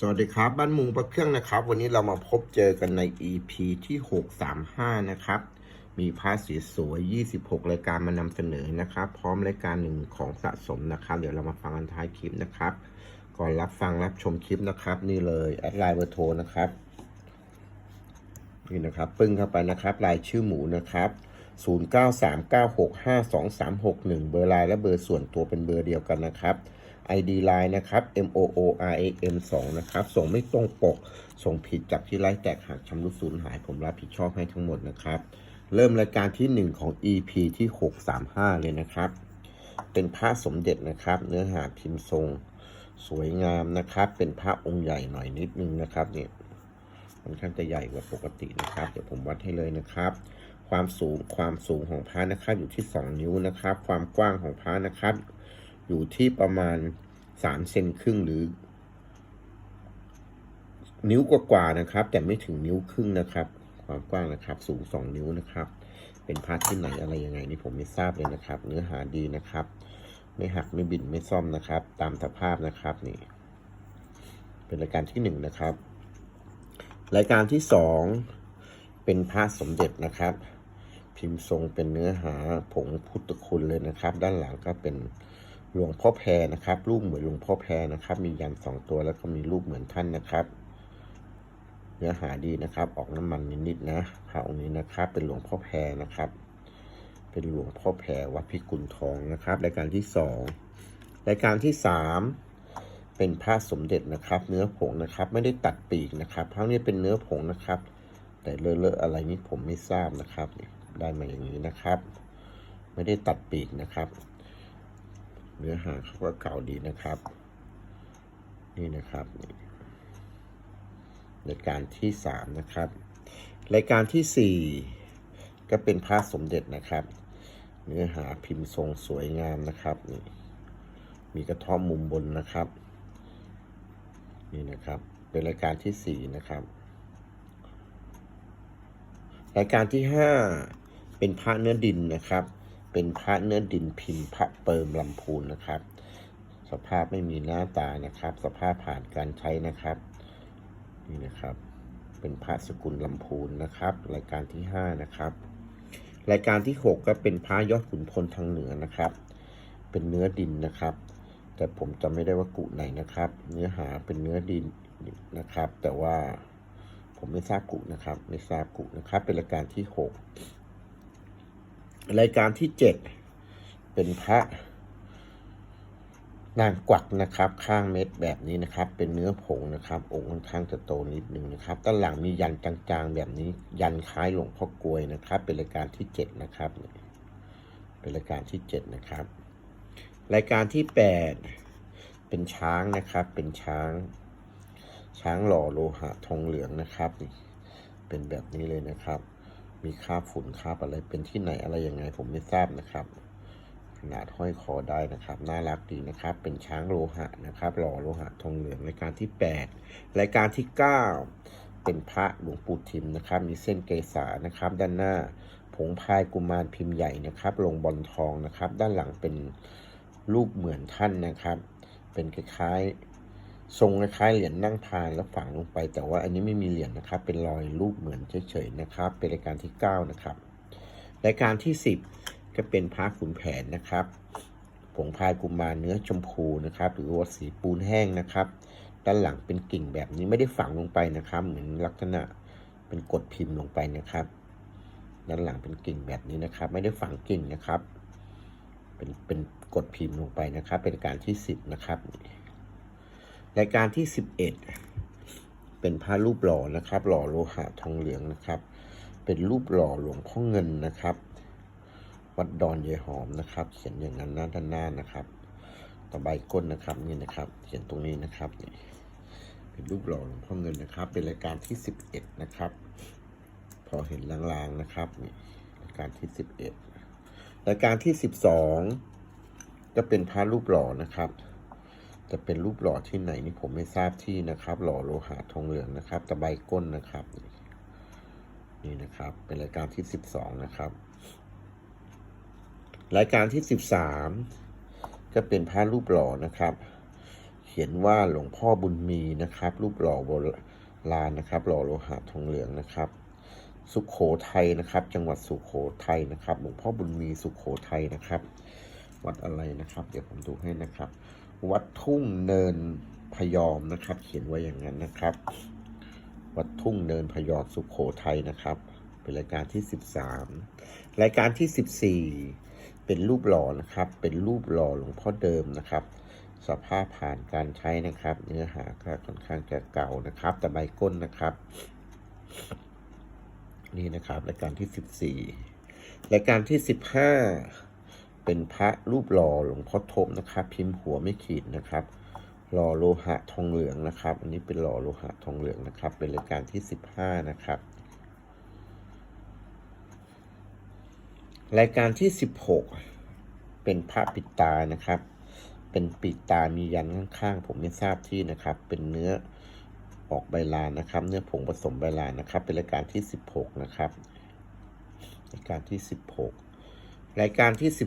สวัสดีครับ บ้านมุงประเครื่องนะครับ วันนี้เรามาพบเจอกันใน EP ที่ 635 นะครับ มีพาสสวย 26 รายการมานำเสนอนะครับ พร้อมรายการหนึ่งของสะสมนะครับ เดี๋ยวเรามาฟังกันท้ายคลิปนะครับ ก่อนรับฟังรับชมคลิปนะครับ นี่เลยแอดไลน์เบอร์โทรนะครับนี่นะครับ ปึ้งเข้าไปนะครับรายชื่อหมูนะครับ 0939652361 เบอร์ไลน์และเบอร์ส่วนตัวเป็นเบอร์เดียวกันนะครับ ID Line นะครับ M O O R A M 2นะครับ ส่งไม่ตรงปก ส่งผิดจากที่ไล่แตกหักชำรุดสูญหาย ผมรับผิดชอบให้ทั้งหมดนะครับ เริ่มรายการที่ 1 ของ EP ที่ 635 เลยนะครับ เป็นพระสมเด็จนะครับ เนื้อหาพิมพ์ทรงสวยงามนะครับ เป็นพระองค์ใหญ่หน่อยนิดนึงนะครับเนี่ยค่อนข้างจะใหญ่กว่าปกตินะครับ เดี๋ยวผมวัดให้เลยนะครับ ความสูงความสูงของพระนะครับอยู่ที่ 2 นิ้วนะครับ ความกว้างของพระนะครับ อยู่ที่ประมาณ3เซนครึ่งหรือ นิ้วกว่าๆนะครับ แต่ไม่ถึงนิ้วครึ่งนะครับ ความกว้างนะครับ สูง2นิ้วนะครับ เป็นพาร์ทที่ไหนอะไรยังไงนี่ผมไม่ทราบเลยนะครับ เนื้อหาดีนะครับ ไม่หักไม่บินไม่ซ่อมนะครับ ตามสภาพนะครับนี่เป็นรายการที่หนึ่งนะครับ รายการที่สองเป็นพระสมเด็จนะครับ พิมพ์ทรงเป็นเนื้อหาผงพุทธคุณเลยนะครับ ด้านหลังก็เป็น หลวงพ่อแพรนะครับรูปเหมือนหลวงพ่อแพรนะครับ มียันสองตัวแล้วก็มีรูปเหมือนท่านนะครับ เนื้อหาดีนะครับ ออกน้ำมันนิดๆนะพระองค์นี้นะครับ เป็นหลวงพ่อแพรนะครับ เป็นหลวงพ่อแพรวัดพิกุลทองนะครับรายการที่สองรายการที่สามเป็นพระสมเด็จนะครับ เนื้อผงนะครับ ไม่ได้ตัดปีกนะครับพระนี้เป็นเนื้อผงนะครับ แต่เลอะๆอะไรนี้ผมไม่ทราบนะครับ ได้มาอย่างนี้นะครับ ไม่ได้ตัดปีกนะครับ เนื้อหาเขาก็เก่าดีนะครับ นี่นะครับนี่รายการที่สามนะครับรายการที่สี่ก็เป็นพระสมเด็จนะครับ เนื้อหาพิมพ์ทรงสวยงามนะครับนี่มีกระท่อมมุมบนนะครับ นี่นะครับ เป็นรายการที่สี่นะครับ รายการที่ห้าเป็นพระเนื้อดินนะครับ เป็นพระเนื้อดินพิมพ์พระเปิมลำพูนนะครับ สภาพไม่มีหน้าตานะครับ สภาพผ่านการใช้นะครับ นี่นะครับ เป็นพระสกุลลำพูนนะครับ รายการที่ห้านะครับ รายการที่หกก็เป็นพระยอดขุนพลทางเหนือนะครับ เป็นเนื้อดินนะครับ แต่ผมจำไม่ได้ว่ากุไหนนะครับ เนื้อหาเป็นเนื้อดินนะครับ แต่ว่าผมไม่ทราบกุนะครับ ไม่ทราบกุนะครับ เป็นรายการที่หก รายการที่เจ็ดเป็นพระนางกวักนะครับ ข้างเม็ดแบบนี้นะครับ เป็นเนื้อผงนะครับ องค์ค่อนข้างจะโตนิดนึงนะครับด้านหลังมียันจางๆแบบนี้ ยันคล้ายหลวงพ่อกลวยนะครับ เป็นรายการที่เจ็ดนะครับ เป็นรายการที่เจ็ดนะครับ รายการที่แปดเป็นช้างนะครับ เป็นช้าง ช้างหล่อโลหะทองเหลืองนะครับ เป็นแบบนี้เลยนะครับ มีคราบฝุ่นคราบอะไรเป็นที่ไหนอะไรยังไงผมไม่ทราบนะครับ ขนาดห้อยคอได้นะครับ น่ารักดีนะครับ เป็นช้างโลหะนะครับ หล่อโลหะทองเหลืองรายการที่ 8 รายการที่ 9 เป็นพระหลวงปู่ทิมนะครับ มีเส้นเกษานะครับ ด้านหน้าผงพายกุมารพิมพ์ใหญ่นะครับ ลงบอลทองนะครับ ด้านหลังเป็นรูปเหมือนท่านนะครับ เป็นคล้ายๆ ทรงคล้ายเหรียญนั่งพานแล้วฝังลงไป แต่ว่าอันนี้ไม่มีเหรียญนะครับ เป็นรอยรูปเหมือนเฉยๆนะครับ เป็นรายการที่ 9 นะครับรายการที่ 10 ก็เป็นพระขุนแผนนะครับผงพายกุมารเนื้อชมพูนะครับ หรือว่าสีปูนแห้งนะครับ ด้านหลังเป็นกิ่งแบบนี้ไม่ได้ฝังลงไปนะครับ เหมือนลักษณะเป็นกดพิมพ์ลงไปนะครับ ด้านหลังเป็นกิ่งแบบนี้นะครับ ไม่ได้ฝังกิ่งนะครับ เป็นเป็นกดพิมพ์ลงไปนะครับ เป็นการที่ 10 นะครับ รายการที่ 11 เป็นพระรูปหล่อนะครับ หล่อโลหะทองเหลืองนะครับ เป็นรูปหล่อหลวงพ่อเงินนะครับ วัดดอนยายหอมนะครับ เขียนอย่างนั้นหน้าด้านหน้านะครับตะไบก้นนะครับนี่นะครับ เขียนตรงนี้นะครับนี่เป็นรูปหล่อหลวงพ่อเงินนะครับ เป็นรายการที่ 11 นะครับ พอเห็นลางๆนะครับนี่รายการที่ 11 รายการที่ 12 จะเป็นพระรูปหล่อนะครับ จะเป็นรูปหล่อที่ไหนนี่ผมไม่ทราบที่นะครับ หล่อโลหะทองเหลืองนะครับตะไบก้นนะครับ นี่นะครับ เป็นรายการที่12นะครับ รายการที่13ก็เป็นพระรูปหล่อนะครับ เขียนว่าหลวงพ่อบุญมีนะครับ รูปหล่อโบราณนะครับ หล่อโลหะทองเหลืองนะครับสุขโขทัยนะครับ จังหวัดสุขโขทัยนะครับ หลวงพ่อบุญมีสุขโขทัยนะครับ วัดอะไรนะครับ เดี๋ยวผมดูให้นะครับ วัดทุ่งเนินพยอมนะครับ เขียนไว้อย่างนั้นนะครับ วัดทุ่งเนินพยอมสุขโขทัยนะครับ เป็นรายการที่ 13 รายการที่ 14 เป็นรูปหล่อนะครับ เป็นรูปหล่อหลวงพ่อเดิมนะครับ สภาพผ่านการใช้นะครับ เนื้อหาก็ค่อนข้างจะเก่านะครับ แต่ใบก้นนะครับ นี่นะครับ รายการที่ 14 รายการที่ 15 เป็นพระรูปหล่อหลวงพ่อทบนะครับ พิมพ์หัวไม่ขีดนะครับหล่อโลหะทองเหลืองนะครับ อันนี้เป็นหล่อโลหะทองเหลืองนะครับ เป็นรายการที่ 15 นะครับ รายการที่ 16 เป็นพระปิดตานะครับ เป็นปิดตามียันข้างๆ ผมไม่ทราบที่นะครับ เป็นเนื้อออกใบลานนะครับ เนื้อผงผสมใบลานนะครับ เป็นรายการที่ 16 นะครับ รายการที่ 16 รายการที่17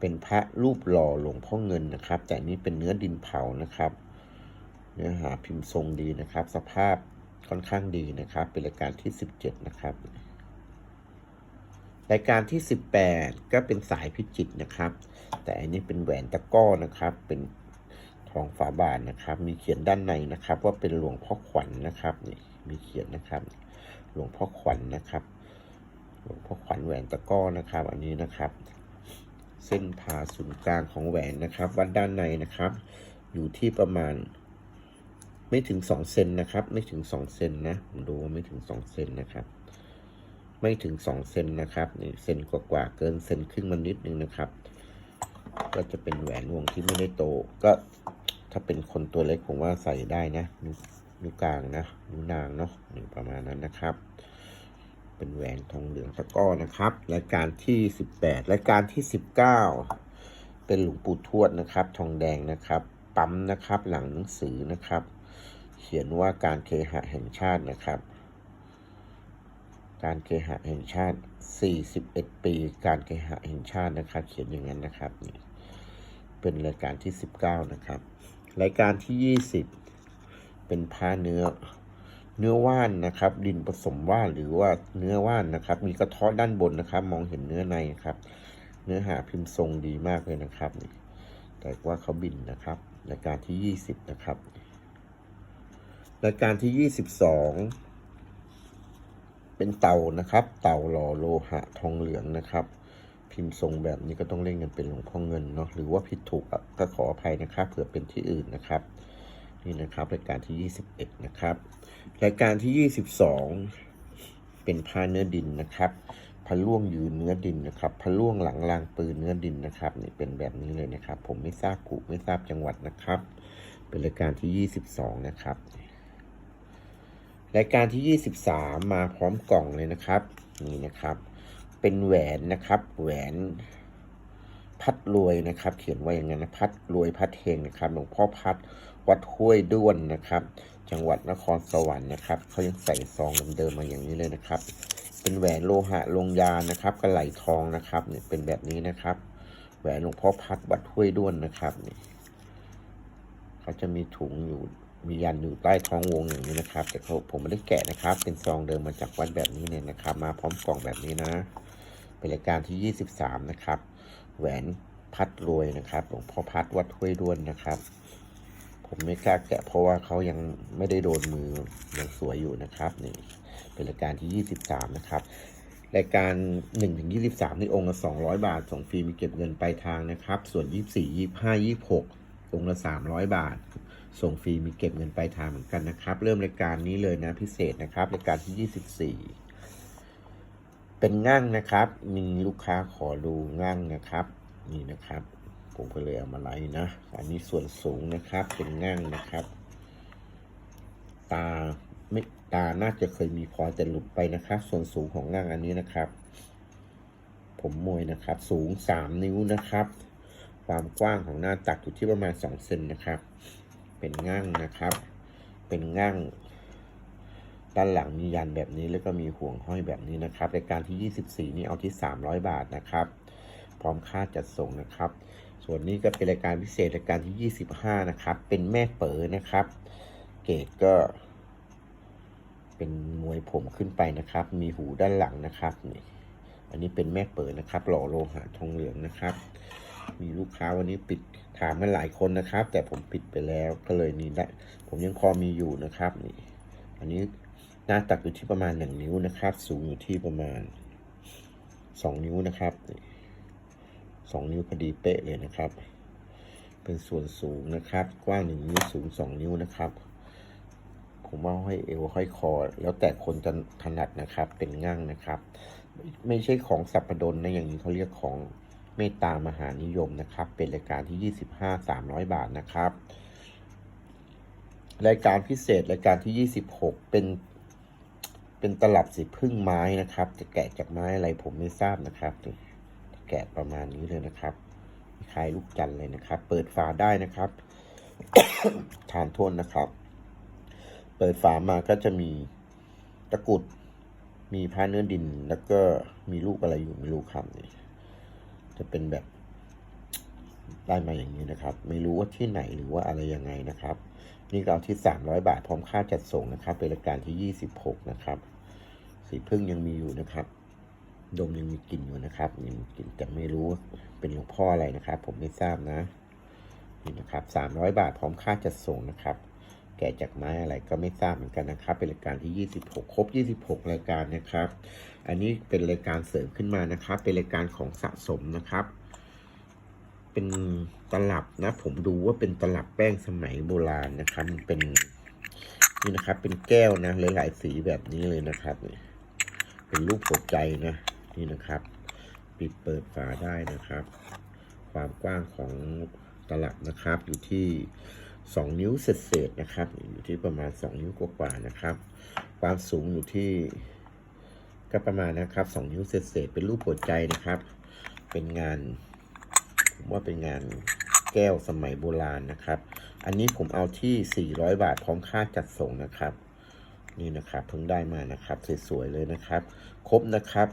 เป็นพระรูปหล่อหลวงพ่อเงินนะครับ แต่นี้เป็นเนื้อดินเผานะครับ เนื้อหาพิมพ์ทรงดีนะครับ สภาพค่อนข้างดีนะครับ เป็นรายการที่17นะครับ รายการที่18ก็เป็นสายพิจิตนะครับ แต่อันนี้เป็นแหวนตะก้อนะครับ เป็นทองฝาบาทนะครับ มีเขียนด้านในนะครับ ว่าเป็นหลวงพ่อขวัญนนะครับนี่มีเขียนนะครับ หลวงพ่อขวัญนนะครับ หลวงพ่อขวัญแหวนตะก้อนะครับ อันนี้นะครับ เส้นผ่าศูนย์กลางของแหวนนะครับวัดด้านในนะครับ อยู่ที่ประมาณ ไม่ถึงสองเซนนะครับ ไม่ถึงสองเซนนะผมดูไม่ถึงสองเซนนะครับ ไม่ถึงสองเซนนะครับนี่เซนกว่าๆเกินเซนครึ่งมานิดนึงนะครับ ก็จะเป็นแหวนวงที่ไม่ได้โต ก็ถ้าเป็นคนตัวเล็กผมว่าใส่ได้นะนิ้วกลางนะนิ้วนางเนาะนี่ประมาณนั้นนะครับ เป็นแหวนทองเหลืองตะก้อนะครับรายการที่ 18รายการที่ 19 เป็นหลวงปู่ทวดนะครับ ทองแดงนะครับ ปั๊มนะครับหลังหนังสือนะครับ เขียนว่าการเคหะแห่งชาตินะครับ การเคหะแห่งชาติ 41 ปี การเคหะแห่งชาตินะครับ เขียนอย่างนั้นนะครับนี่เป็นรายการที่ 19 นะครับ รายการที่ 20 เป็นผ้าเนื้อ เนื้อว่านนะครับ ดินผสมว่านหรือว่าเนื้อว่านนะครับ มีกระเทาะด้านบนนะครับ มองเห็นเนื้อในครับ เนื้อหาพิมพ์ทรงดีมากเลยนะครับ แต่ว่าเขาบินนะครับรายการที่ 20 นะครับรายการที่ 22 เป็นเตานะครับ เต่าหล่อโลหะทองเหลืองนะครับ พิมพ์ทรงแบบนี้ก็ต้องเล่นกันเป็นหลวงพ่อเงินเนาะหรือว่าผิดถูกก็ขออภัยนะครับเผื่อเป็นที่อื่นนะครับ นี่นะครับรายการที่ 21 นะครับ รายการที่ 22 เป็นผ้าเนื้อดินนะครับพะล่วงยืนเนื้อดินนะครับพะล่วงหลังรางปืนเนื้อดินนะครับนี่เป็นแบบนี้เลยนะครับ ผมไม่ทราบกุไม่ทราบจังหวัดนะครับ เป็นรายการที่ 22 นะครับ รายการที่ 23 มาพร้อมกล่องเลยนะครับ นี่นะครับ เป็นแหวนนะครับ แหวนพัดรวยนะครับ เขียนไว้อย่างนั้นนะพัดรวยพัดเฮงนะครับหลวงพ่อพัดวัดห้วยด้วนนะครับ จังหวัดนครสวรรค์นะครับเขายังใส่ซองเดิมๆมาอย่างนี้เลยนะครับ เป็นแหวนโลหะลงยานะครับกระไหลทองนะครับเนี่ยเป็นแบบนี้นะครับ แหวนหลวงพ่อพัดวัดห้วยด้วนนะครับเนี่เขาจะมีถุงอยู่มียันอยู่ใต้ท้องวงอย่างนี้นะครับ แต่เขาผมไม่ได้แกะนะครับ เป็นซองเดิมมาจากวัดแบบนี้เนี่ยนะครับ มาพร้อมกล่องแบบนี้นะ เป็นรายการที่ 23 นะครับ แหวนพัดรวยนะครับหลวงพ่อพัดวัดห้วยด้วนนะครับ ผมไม่กล้าแกะเพราะว่าเขายังไม่ได้โดนมือยังสวยอยู่นะครับนี่เป็นรายการที่ 23 นะครับรายการ1ถึง23นี่องค์ละ200 บาท ส่งฟรีมีเก็บเงินปลายทางนะครับ ส่วน 24 25 26 องค์ละ 300 บาท ส่งฟรีมีเก็บเงินปลายทางเหมือนกันนะครับ เริ่มรายการนี้เลยนะพิเศษนะครับรายการที่ 24 เป็นง่างนะครับ มีลูกค้าขอดูง่างนะครับ นี่นะครับ ผมก็เลยเอามาไลฟ์นะ อันนี้ส่วนสูงนะครับ เป็นง่างนะครับ ตาไม่ตาน่าจะเคยมีพอแต่หลุดไปนะครับ ส่วนสูงของง่างอันนี้นะครับ ผมมวยนะครับ สูง3นิ้วนะครับ ความกว้างของหน้าตักอยู่ที่ประมาณ2เซนนะครับ เป็นง่างนะครับ เป็นง่างด้านหลังมียันแบบนี้แล้วก็มีห่วงห้อยแบบนี้นะครับรายการที่ 24 นี่เอาที่ 300 บาทนะครับ พร้อมค่าจัดส่งนะครับ ส่วนนี้ก็เป็นรายการพิเศษรายการที่ 25 นะครับ เป็นแม่เป๋อนะครับ เกรดก็ เป็นมวยผมขึ้นไปนะครับ มีหูด้านหลังนะครับนี่อันนี้เป็นแม่เปิดนะครับ หล่อโลหะทองเหลืองนะครับ มีลูกค้าวันนี้ปิดถามมาหลายคนนะครับ แต่ผมปิดไปแล้วก็เลยนี่ได้ผมยังพอมีอยู่นะครับนี่ อันนี้หน้าตักอยู่ที่ประมาณหนึ่งนิ้วนะครับ สูงอยู่ที่ประมาณสองนิ้วนะครับนี่ สองนิ้วพอดีเป๊ะเลยนะครับ เป็นส่วนสูงนะครับ กว้างหนึ่งนิ้วสูงสองนิ้วนะครับ ผมว่าห้อยเอวห้อยคอ แล้วแต่คนจะถนัดนะครับเป็นง่างนะครับ ไม่ใช่ของสัปปดนนะอย่างนี้เขาเรียกของเมตตามหานิยมนะครับ เป็นรายการที่ 25 300 บาทนะครับ รายการพิเศษรายการที่ 26 เป็นเป็นตลับสีพึ่งไม้นะครับ จะแกะจากไม้อะไรผมไม่ทราบนะครับ แกะประมาณนี้เลยนะครับคล้ายลูกจันเลยนะครับ เปิดฝาได้นะครับทานโทษนะครับ เปิดฝามาก็จะมีตะกุด มีผ้าเนื้อดิน แล้วก็มีรูปอะไรอยู่ไม่รู้ครับนี่จะเป็นแบบได้มาอย่างนี้นะครับ ไม่รู้ว่าที่ไหนหรือว่าอะไรยังไงนะครับ นี่เอาที่ 300 บาทพร้อมค่าจัดส่งนะครับ เป็นรายการที่ 26 นะครับ สีพึ่งยังมีอยู่นะครับ ดมยังมีกลิ่นอยู่นะครับยังมีกลิ่นแต่ไม่รู้เป็นหลวงพ่ออะไรนะครับ ผมไม่ทราบนะนี่นะครับ300บาทพร้อมค่าจัดส่งนะครับ แกะจากไม้อะไรก็ไม่ทราบเหมือนกันนะครับ เป็นรายการที่ 26 ครบ 26 รายการนะครับ อันนี้เป็นรายการเสริมขึ้นมานะครับ เป็นรายการของสะสมนะครับ เป็นตลับนะ ผมดูว่าเป็นตลับแป้งสมัยโบราณนะครับ มันเป็นนี่นะครับ เป็นแก้วนะหลายๆสีแบบนี้เลยนะครับ เป็นรูปหัวใจนะ นี่นะครับ ปิดเปิดฝาได้นะครับ ความกว้างของตลับนะครับอยู่ที่ 2 นิ้วเศษๆนะครับ อยู่ที่ประมาณ 2 นิ้วกว่าๆนะครับ ความสูงอยู่ที่ก็ประมาณนะครับ 2 นิ้วเศษๆเป็นรูปหัวใจนะครับ เป็นงานผมว่าเป็นงานแก้วสมัยโบราณนะครับ อันนี้ผมเอาที่ 400 บาทพร้อมค่าจัดส่งนะครับ นี่นะครับเพิ่งได้มานะครับ สวยๆเลยนะครับ ครบนะครับ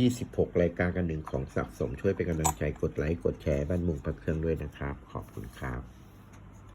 26 รายการกันหนึ่งของสะสมช่วยเป็นกำลังใจกดไลค์กดแชร์บ้านมุงพักเครื่องด้วยนะครับ ขอบคุณครับ